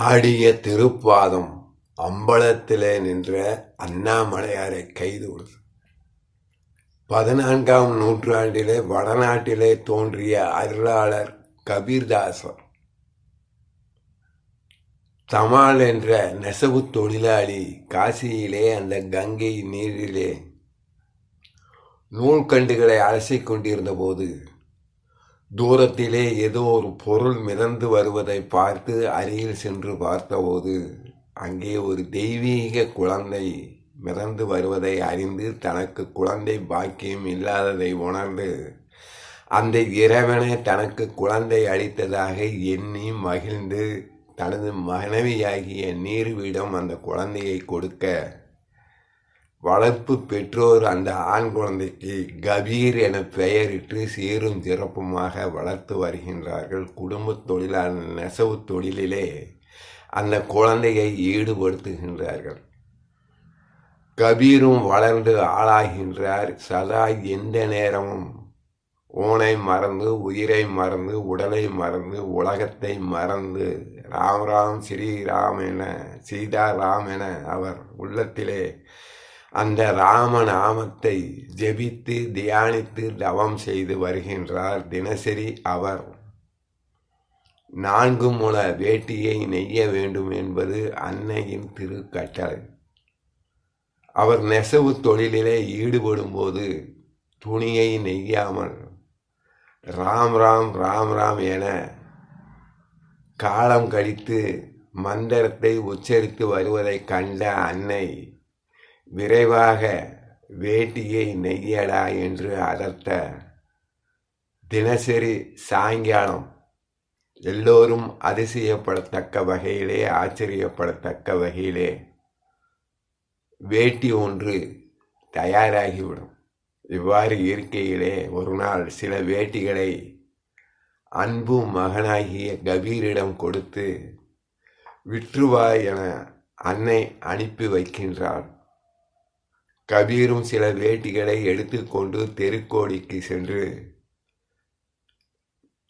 ஆடிய திருப்பாதம் அம்பலத்திலே நின்ற அண்ணாமலையாரை கைது கொடுத்து பதினான்காம் நூற்றாண்டிலே வடநாட்டிலே தோன்றிய அருளாளர் கபீர்தாசர் தமால் என்ற நெசவு தொழிலாளி காசியிலே அந்த கங்கை நீரிலே நூல்கண்டுகளை அலசிக் கொண்டிருந்த போது தூரத்திலே ஏதோ ஒரு பொருள் மிதந்து வருவதை பார்த்து அருகில் சென்று பார்த்தபோது அங்கே ஒரு தெய்வீக குழந்தை மிதந்து வருவதை அறிந்து தனக்கு குழந்தை பாக்கியம் இல்லாததை உணர்ந்து அந்த இறைவனை தனக்கு குழந்தை அளித்ததாக எண்ணி மகிழ்ந்து தனது மனைவியாகிய நீர்விடம் அந்த குழந்தையை கொடுக்க வளர்ப்பு பெற்றோர் அந்த ஆண் குழந்தைக்கு கபீர் என பெயரிட்டு சீரும் சிறப்புமாக வளர்த்து வருகின்றார்கள். குடும்ப தொழிலான நெசவு தொழிலிலே அந்த குழந்தையை ஈடுபடுத்துகின்றார்கள். கபீரும் வளர்ந்து ஆளாகின்றார். சதா எந்த நேரமும் ஊனை மறந்து உயிரை மறந்து உடலை மறந்து உலகத்தை மறந்து ராம் ராம் ஸ்ரீராம் என சீதாராம் என அவர் உள்ளத்திலே அந்த ராம நாமத்தை ஜெபித்து தியானித்து தவம் செய்து வருகின்றார் தினசரி அவர். நான்கு முள வேட்டியை நெய்ய வேண்டும் என்பது அன்னையின் திருக்கட்டளை. அவர் நெசவு தொழிலிலே ஈடுபடும் போது துணியை நெய்யாமல் ராம் ராம் ராம் ராம் என காலம் கழித்து மந்திரத்தை உச்சரித்து வருவதை கண்ட அன்னை விரைவாக வேட்டியை நெய்யடா என்று அதர்த்த. தினசரி சாயங்காலம் எல்லோரும் அதிசயப்படத்தக்க வகையிலே ஆச்சரியப்படத்தக்க வகையிலே வேட்டி ஒன்று தயாராகிவிடும். இவ்வாறு இருக்கையிலே ஒரு நாள் சில வேட்டிகளை அன்பு மகனாகிய கபீரிடம் கொடுத்து விற்றுவாய் என அன்னை அனுப்பி வைக்கின்றாள். கபீரும் சில வேட்டிகளை எடுத்துக்கொண்டு தெருக்கோடிக்கு சென்று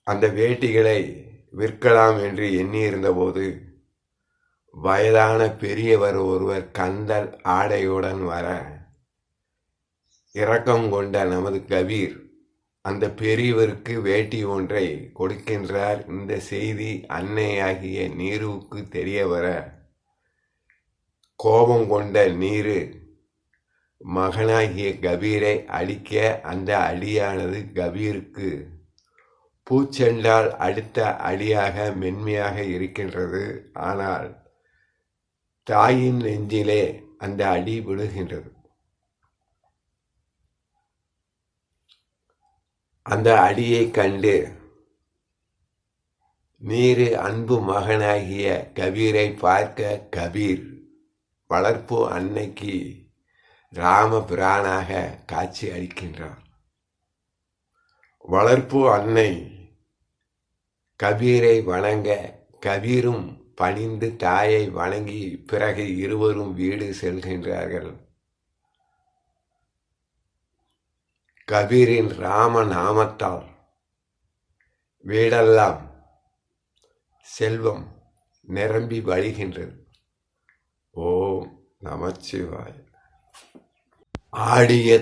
அந்த வேட்டிகளை விற்கலாம் என்று எண்ணியிருந்தபோது வயதான பெரியவர் ஒருவர் கந்தல் ஆடையுடன் வர இரக்கம் கொண்ட நமது கபீர் அந்த பெரியவருக்கு வேட்டி ஒன்றை கொடுக்கின்றார். இந்த செய்தி அன்னையாகிய நீருவுக்கு தெரிய வர கோபம் கொண்ட நீரு மகனாகிய கபீரை அழிக்க அந்த அடியானது கபீருக்கு. பூச்செண்டால் அடுத்த அடியாக மென்மையாக இருக்கின்றது. ஆனால் தாயின் நெஞ்சிலே அந்த அடி விழுகின்றது. அந்த அடியை கண்டு நீரு அன்பு மகனாகிய கபீரை பார்க்க கபீர் வளர்ப்பு அன்னைக்கு ராமபிரானாக காட்சி அளிக்கின்றார் வளர்ப்பு அன்னை கபீரை வணங்க கபீரும் பணிந்து தாயை வணங்கி பிறகு இருவரும் வீடு செல்கின்றார்கள். கபீரின் ராம நாமத்தால் வீடெல்லாம் செல்வம் நிரம்பி வழிகின்றது. ஓம் நமச்சிவாய். ஆடிய